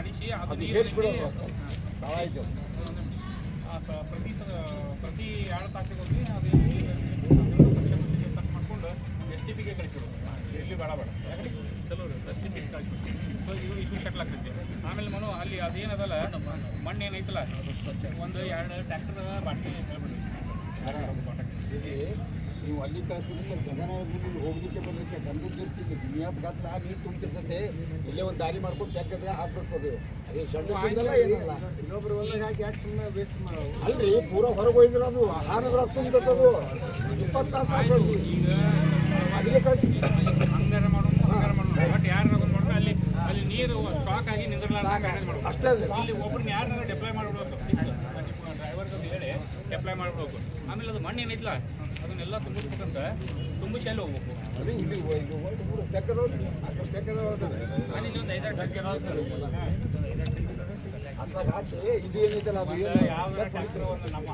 ಮಾಡಿಸಿ ಅದು ಅದು ನೀರು ಹೇಳ್ಸ್ಬಿಡೋದು ಹಾಕಿ, ಆ ಪ್ರತಿ ಪ್ರತಿ ಎರಡು ತಾಸಿಗೆ ಹೋಗಿ ಅದು ಕಟ್ ಮಾಡ್ಕೊಂಡು ಎಸ್ ಟಿ ಪಿಗೆ ಕಳಿಸ್ಬಿಡೋದು ಇಲ್ಲಿ ಬೇಡ ಬೇಡ. ಯಾಕಂದ್ರೆ ಚಲೋ ಎಸ್ ಟಿ ಪಿಗೆ ಕಳಿಸ್ಬಿಡ್ತೀವಿ ಸೊ ಇದು ಇಶ್ಯೂ ಶಟ್ಲ್ ಆಗ್ತೈತಿ ಆಮೇಲೆ ಮನು ಅಲ್ಲಿ ಅದೇನದಲ್ಲ ಮಣ್ಣು ಏನೈತಲ್ಲ ಒಂದು ಎರಡು ಟ್ರ್ಯಾಕ್ಟರ್ ಬಾಟ್ಲಿ ಹೇಳ್ಬಿಡ್ರಿ ಇಲ್ಲಿ ನೀವು ಅಲ್ಲಿ ಕಳಿಸ್ತಿರಲಿಲ್ಲ ಜನ ಹೋಗ್ಲಿಕ್ಕೆ ಬರಲಿಕ್ಕೆ ಗಂಧದ ದುನಿಯಾ ಗಂಧ ನೀರು ತುಂಬಿರ್ತದೆ ಇಲ್ಲೇ ಒಂದು ದಾರಿ ಮಾಡ್ಕೊಂಡು ಯಾಕಂದ್ರೆ ಹಾಕ್ಬೇಕು ಅದು. ಸಿಂಗಲ್ಲ ಏನಲ್ಲ. ಇನ್ನೊಬ್ರು ಹಾಕಿ ಯಾಕೆ ಸುಮ್ಮನೆ ವೇಸ್ಟ್ ಮಾಡೋದು? ಅಲ್ರಿ ಪೂರ ಹೊರಗೆ ಹೋಗಿದ್ರೆ ಅದು. ಹಾನದ್ರ ತುಂಬಿರ್ತದು ಇಪ್ಪತ್ತಾರು ತಾಸು. ಈಗ ಅದಕ್ಕೆ ಕಳಿಸಿ. ಹಂಗಾರ ಮಾಡೋಣ ಹಂಗಾರ ಮಾಡೋಣ ಬಟ್ ಯಾರು ಅಲ್ಲಿ ಅಲ್ಲಿ ನೀರು ಸ್ಟಾಕ್ ಆಗಿ ನಿಂದ್ರಲಾರ್ದ ಅಷ್ಟೇ. ಇಲ್ಲಿ ಯಾರನ್ನ ಡ್ರೈವರ್ಗೆ ಅಂತ ಡೆಪ್ಲಾಯ್ ಮಾಡ್ಬೇಕು ಆಮೇಲೆ ಅದು ಮಣ್ಣು ಏನೈತಲ್ಲ ಅದನ್ನೆಲ್ಲ ತುಂಬಿಸ್ಬೇಕಂತ ತುಂಬಿಸಿ ಅಲ್ಲಿ ಹೋಗ್ಬೇಕು. ಯಾವ ನಮ್ಮ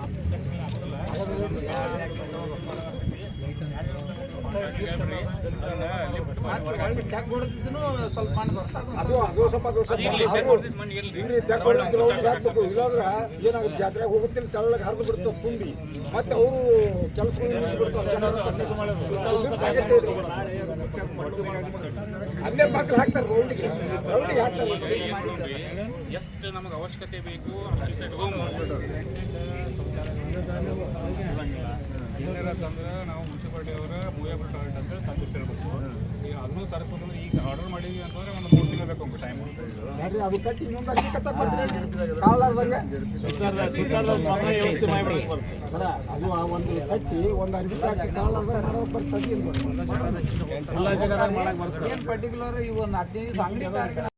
ಇಲ್ಲಾಂದ್ರೆ ಏನಾಗುತ್ತೆ ಜಾತ್ರೆಗೆ ಹೋಗುತ್ತಿಲ್ಲ ತೆಳ್ಳಗೆ ಹರಿದು ಬಿಡ್ತಾವೆ ತುಂಬಿ ಮತ್ತೆ ಅವರು ಕೆಲಸಗಳು ಅಲ್ಲೇ ಮಕ್ಳು ಹಾಕ್ತಾರೆ. ರೌಂಡಿಗೆ ರೌಂಡಿಗೆ ಹಾಕ್ತಾರೆ ಎಷ್ಟು ನಮಗೆ ಅವಶ್ಯಕತೆ ಬೇಕು ಅಷ್ಟು ತಂದ್ರೆ ನಾವು ಮುನ್ಸಿಪಾಲಿಟಿ ಅವರ ಮೂವೇಬಲ್ ಬರಟ್ ಅಂತ ತಂದಿಟ್ಟಿರ್ಬೇಕು. ಈಗ ಅದನ್ನು ತರಿಸ್ಬೇಕಂದ್ರೆ ಈಗ ಆರ್ಡರ್ ಮಾಡಿದ್ವಿ ಅಂತಂದ್ರೆ ಒಂದು ಮೂರು ತಿಂಗಳು ಬೇಕು ಟೈಮ್ ಅದು ಆ ಒಂದು ಕಟ್ಟಿ ಒಂದು ಅರ್ಬಿ ಹಾಕಿ ಕಾಲಾರ್ದಂಗೆ ಮಾಡೋಕೆ ಬರ್ತದೆ ಏನು ಪರ್ಟಿಕ್ಯುಲರ್ ಇವು ಒಂದು ಹದಿನೈದು ದಿವಸ ಅಂಗಡಿ